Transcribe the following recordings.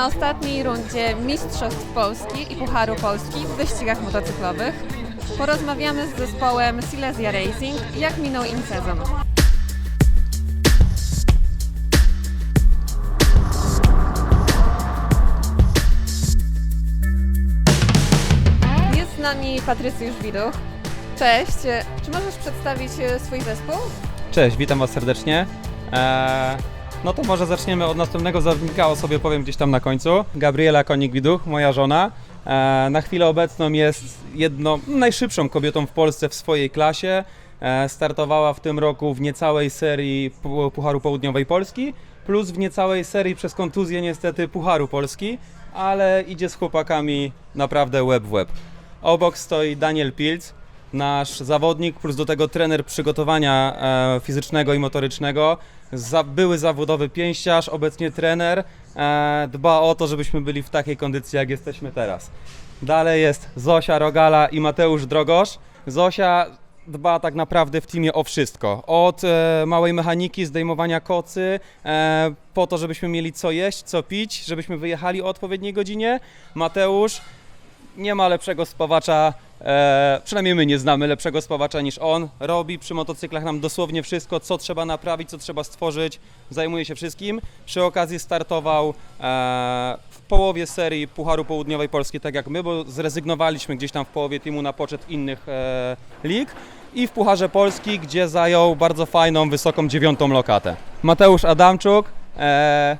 Na ostatniej rundzie Mistrzostw Polski i Pucharu Polski w wyścigach motocyklowych. Porozmawiamy z zespołem Silesia Racing, jak minął im sezon. Jest z nami Patrycjusz Widuch. Cześć, czy możesz przedstawić e, swój zespół? Cześć, witam Was serdecznie. Eee, no to może zaczniemy od następnego zawodnika, o sobie powiem gdzieś tam na końcu. Gabriela Konik-Widuch, moja żona. Eee, na chwilę obecną jest jedną najszybszą kobietą w Polsce w swojej klasie. Eee, startowała w tym roku w niecałej serii Pu- Pucharu Południowej Polski, plus w niecałej serii przez kontuzję niestety Pucharu Polski, ale idzie z chłopakami naprawdę łeb w łeb. Obok stoi Daniel Pilc, nasz zawodnik, plus do tego trener przygotowania e, fizycznego i motorycznego, za, były zawodowy pięściarz, obecnie trener, e, dba o to, żebyśmy byli w takiej kondycji, jak jesteśmy teraz. Dalej jest Zosia Rogala i Mateusz Drogosz. Zosia dba tak naprawdę w teamie o wszystko. Od e, małej mechaniki, zdejmowania kocy, e, po to, żebyśmy mieli co jeść, co pić, żebyśmy wyjechali o odpowiedniej godzinie. Mateusz nie ma lepszego spawacza, e, przynajmniej my nie znamy lepszego spawacza niż on. Robi przy motocyklach nam dosłownie wszystko, co trzeba naprawić, co trzeba stworzyć, zajmuje się wszystkim. Przy okazji startował e, w połowie serii Pucharu Południowej Polski, tak jak my, bo zrezygnowaliśmy gdzieś tam w połowie teamu na poczet innych e, lig. I w Pucharze Polski, gdzie zajął bardzo fajną, wysoką dziewiątą lokatę. Mateusz Adamczuk, e,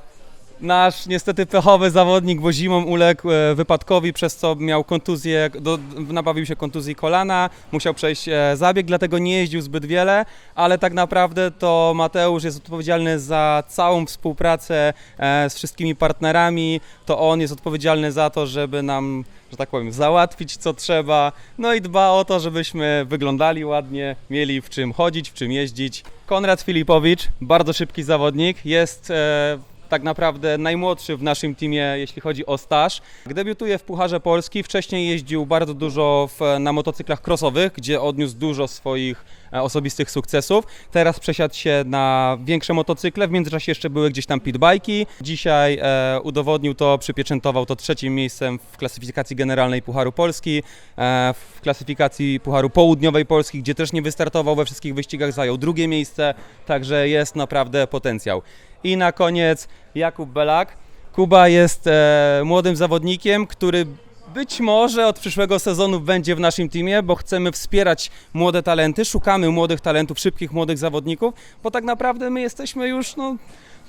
Nasz niestety pechowy zawodnik, bo zimą uległ e, wypadkowi, przez co miał kontuzję, do, nabawił się kontuzji kolana, musiał przejść e, zabieg, dlatego nie jeździł zbyt wiele, ale tak naprawdę to Mateusz jest odpowiedzialny za całą współpracę e, z wszystkimi partnerami, to on jest odpowiedzialny za to, żeby nam, że tak powiem, załatwić co trzeba, no i dba o to, żebyśmy wyglądali ładnie, mieli w czym chodzić, w czym jeździć. Konrad Filipowicz, bardzo szybki zawodnik, jest e, tak naprawdę najmłodszy w naszym teamie, jeśli chodzi o staż. Debiutuje w Pucharze Polski, wcześniej jeździł bardzo dużo w, na motocyklach crossowych, gdzie odniósł dużo swoich osobistych sukcesów. Teraz przesiadł się na większe motocykle, w międzyczasie jeszcze były gdzieś tam pitbajki. Dzisiaj e, udowodnił to, przypieczętował to trzecim miejscem w klasyfikacji generalnej Pucharu Polski, e, w klasyfikacji Pucharu Południowej Polski, gdzie też nie wystartował we wszystkich wyścigach, zajął drugie miejsce, także jest naprawdę potencjał. I na koniec Jakub Belak. Kuba jest e, młodym zawodnikiem, który być może od przyszłego sezonu będzie w naszym teamie, bo chcemy wspierać młode talenty, szukamy młodych talentów, szybkich młodych zawodników, bo tak naprawdę my jesteśmy już no,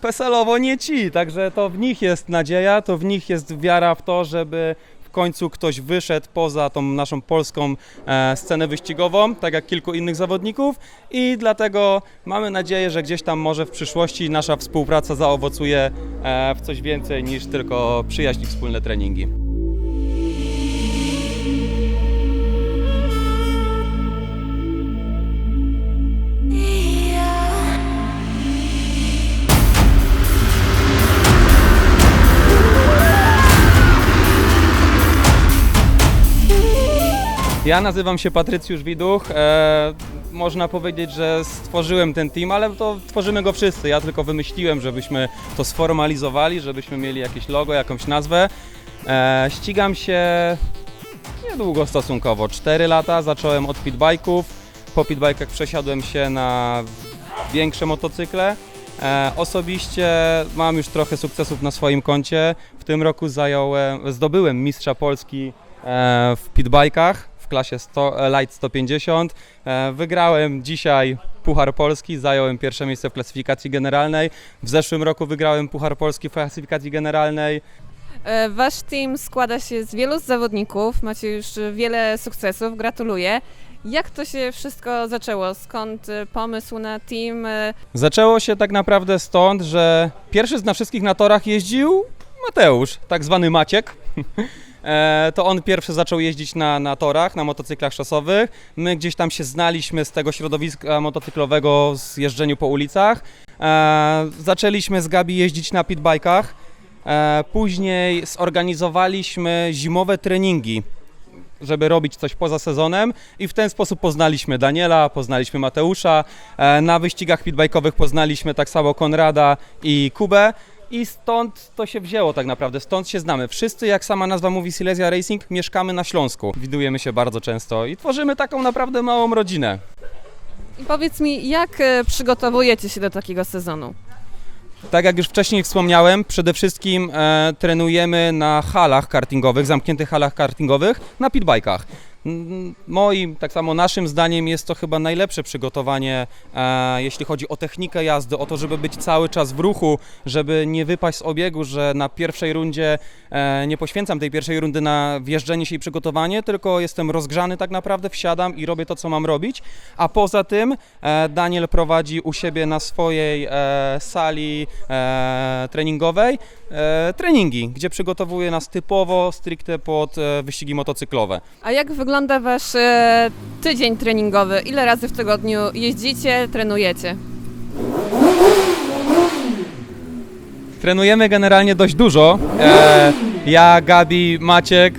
PESEL-owo nie ci, także to w nich jest nadzieja, to w nich jest wiara w to, żeby w końcu ktoś wyszedł poza tą naszą polską e, scenę wyścigową, tak jak kilku innych zawodników. I dlatego mamy nadzieję, że gdzieś tam może w przyszłości nasza współpraca zaowocuje e, w coś więcej niż tylko przyjaźń i wspólne treningi. Ja nazywam się Patrycjusz Widuch. E, można powiedzieć, że stworzyłem ten team, ale to tworzymy go wszyscy. Ja tylko wymyśliłem, żebyśmy to sformalizowali, żebyśmy mieli jakieś logo, jakąś nazwę. E, ścigam się niedługo stosunkowo, 4 lata. Zacząłem od pitbajków. Po pitbajkach przesiadłem się na większe motocykle. E, osobiście mam już trochę sukcesów na swoim koncie. W tym roku zająłem, zdobyłem mistrza Polski e, w pitbajkach klasie 100, e, Light 150. E, Wygrałem dzisiaj Puchar Polski, zająłem pierwsze miejsce w klasyfikacji generalnej. W zeszłym roku wygrałem Puchar Polski w klasyfikacji generalnej. E, Wasz team składa się z wielu zawodników, macie już wiele sukcesów, gratuluję. Jak to się wszystko zaczęło? Skąd e, pomysł na team? E, Zaczęło się tak naprawdę stąd, że pierwszy z na wszystkich na torach jeździł Mateusz, tak zwany Maciek. E, To on pierwszy zaczął jeździć na, na torach, na motocyklach szosowych. My gdzieś tam się znaliśmy z tego środowiska motocyklowego, z jeżdżeniu po ulicach. E, Zaczęliśmy z Gabi jeździć na pitbajkach. E, Później zorganizowaliśmy zimowe treningi żeby robić coś poza sezonem i w ten sposób poznaliśmy Daniela, poznaliśmy Mateusza, na wyścigach pitbajkowych poznaliśmy tak samo Konrada i Kubę I stąd to się wzięło tak naprawdę, stąd się znamy. Wszyscy, jak sama nazwa mówi Silesia Racing, mieszkamy na Śląsku. Widujemy się bardzo często i tworzymy taką naprawdę małą rodzinę. I powiedz mi, jak e, przygotowujecie się do takiego sezonu? Tak jak już wcześniej wspomniałem, przede wszystkim e, trenujemy na halach kartingowych, zamkniętych halach kartingowych, na pitbajkach. Moim, tak samo naszym zdaniem jest to chyba najlepsze przygotowanie, e, jeśli chodzi o technikę jazdy, o to, żeby być cały czas w ruchu, żeby nie wypaść z obiegu, że na pierwszej rundzie e, nie poświęcam tej pierwszej rundy na wjeżdżenie się i przygotowanie, tylko jestem rozgrzany tak naprawdę, wsiadam i robię to, co mam robić. A poza tym e, Daniel prowadzi u siebie na swojej e, sali e, treningowej e, treningi, gdzie przygotowuje nas typowo, stricte pod e, wyścigi motocyklowe. A jak wygląda wasz e, tydzień treningowy? Ile razy w tygodniu jeździcie, trenujecie? Trenujemy generalnie dość dużo. E, ja, Gabi, Maciek,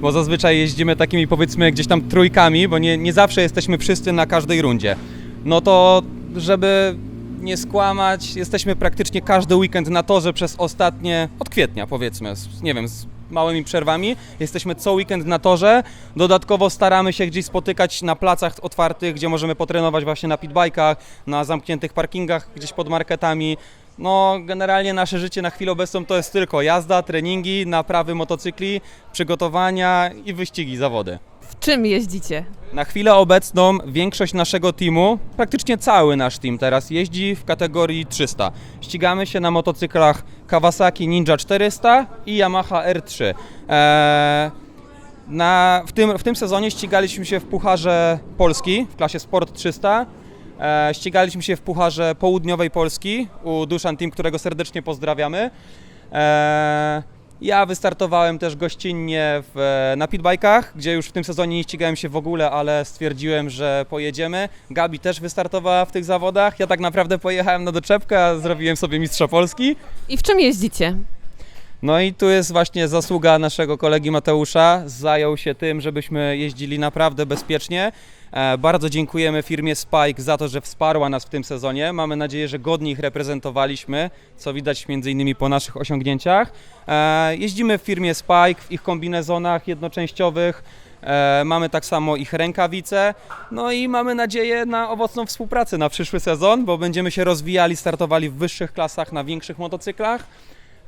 bo zazwyczaj jeździmy takimi powiedzmy gdzieś tam trójkami, bo nie, nie zawsze jesteśmy wszyscy na każdej rundzie. No to, żeby nie skłamać, jesteśmy praktycznie każdy weekend na torze przez ostatnie, od kwietnia powiedzmy, z, nie wiem, z małymi przerwami. Jesteśmy co weekend na torze. Dodatkowo staramy się gdzieś spotykać na placach otwartych, gdzie możemy potrenować właśnie na pitbajkach, na zamkniętych parkingach, gdzieś pod marketami. No, generalnie nasze życie na chwilę obecną to jest tylko jazda, treningi, naprawy motocykli, przygotowania i wyścigi, zawody. Czym jeździcie? Na chwilę obecną większość naszego teamu, praktycznie cały nasz team teraz jeździ w kategorii 300. Ścigamy się na motocyklach Kawasaki Ninja 400 i Yamaha R3. Eee, na, w, tym, w tym sezonie ścigaliśmy się w Pucharze Polski w klasie Sport 300. E, ścigaliśmy się w Pucharze Południowej Polski u Duszan Team, którego serdecznie pozdrawiamy. E, ja wystartowałem też gościnnie w, na pitbajkach, gdzie już w tym sezonie nie ścigałem się w ogóle, ale stwierdziłem, że pojedziemy. Gabi też wystartowała w tych zawodach. Ja tak naprawdę pojechałem na doczepkę, a zrobiłem sobie mistrza Polski. I w czym jeździcie? No i tu jest właśnie zasługa naszego kolegi Mateusza. Zajął się tym, żebyśmy jeździli naprawdę bezpiecznie. E, Bardzo dziękujemy firmie Spike za to, że wsparła nas w tym sezonie. Mamy nadzieję, że godnie ich reprezentowaliśmy, co widać między innymi po naszych osiągnięciach. E, Jeździmy w firmie Spike, w ich kombinezonach jednoczęściowych. E, Mamy tak samo ich rękawice, no i mamy nadzieję na owocną współpracę na przyszły sezon, bo będziemy się rozwijali, startowali w wyższych klasach na większych motocyklach.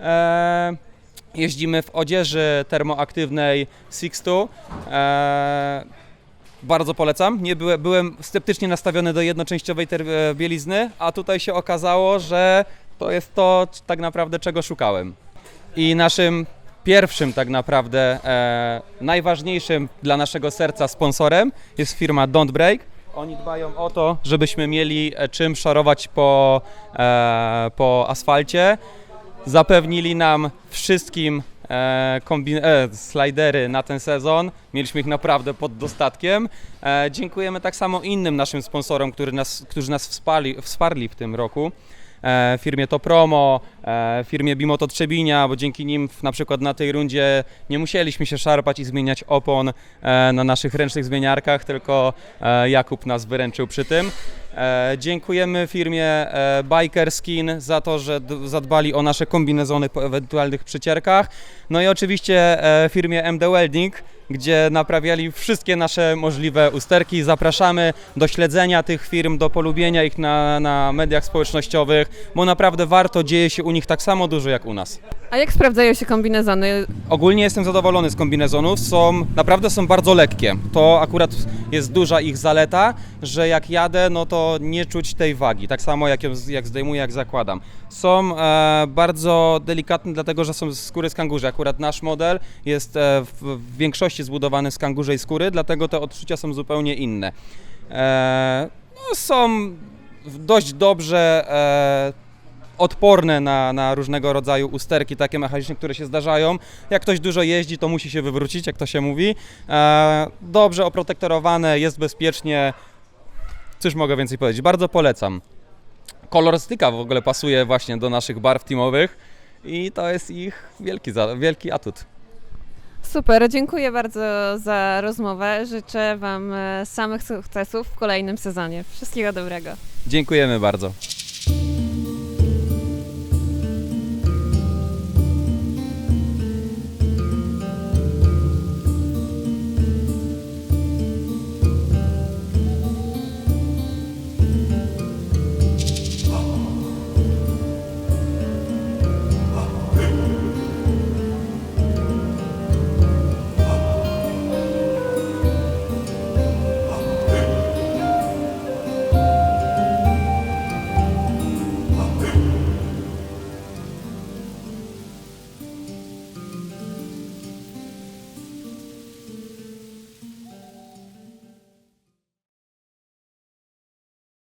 E, jeździmy w odzieży termoaktywnej Sixtu. E, bardzo polecam. Nie byłem, byłem sceptycznie nastawiony do jednoczęściowej e, bielizny, a tutaj się okazało, że to jest to tak naprawdę, czego szukałem. I naszym pierwszym tak naprawdę e, najważniejszym dla naszego serca sponsorem jest firma Don't Break. Oni dbają o to, żebyśmy mieli czym szorować po, e, po asfalcie. Zapewnili nam wszystkim e, kombi- e, slidery na ten sezon. Mieliśmy ich naprawdę pod dostatkiem. E, dziękujemy tak samo innym naszym sponsorom, którzy nas, którzy nas wsparli, wsparli w tym roku. E, firmie Topromo, e, firmie Bimoto Trzebinia, bo dzięki nim w, na przykład na tej rundzie nie musieliśmy się szarpać i zmieniać opon e, na naszych ręcznych zmieniarkach, tylko e, Jakub nas wyręczył przy tym. E, dziękujemy firmie e, Biker Skin za to, że zadbali o nasze kombinezony po ewentualnych przycierkach. No i oczywiście e, firmie MD Welding, gdzie naprawiali wszystkie nasze możliwe usterki. Zapraszamy do śledzenia tych firm, do polubienia ich na, na mediach społecznościowych, bo naprawdę warto, dzieje się u nich tak samo dużo jak u nas. A jak sprawdzają się kombinezony? Ogólnie jestem zadowolony z kombinezonów, są naprawdę są bardzo lekkie. To akurat jest duża ich zaleta, że jak jadę, no to nie czuć tej wagi, tak samo jak, ją, jak zdejmuję, jak zakładam. Są e, bardzo delikatne, dlatego że są z skóry z kangurze. Akurat nasz model jest e, w, w większości zbudowany z kangurzej skóry, dlatego te odczucia są zupełnie inne. E, no, są dość dobrze e, odporne na, na różnego rodzaju usterki takie mechaniczne, które się zdarzają. Jak ktoś dużo jeździ, to musi się wywrócić, jak to się mówi. E, dobrze oprotektorowane, jest bezpiecznie. Cóż mogę więcej powiedzieć? Bardzo polecam. Kolorystyka w ogóle pasuje właśnie do naszych barw teamowych i to jest ich wielki, wielki atut. Super, dziękuję bardzo za rozmowę. Życzę Wam e, samych sukcesów w kolejnym sezonie. Wszystkiego dobrego. Dziękujemy bardzo.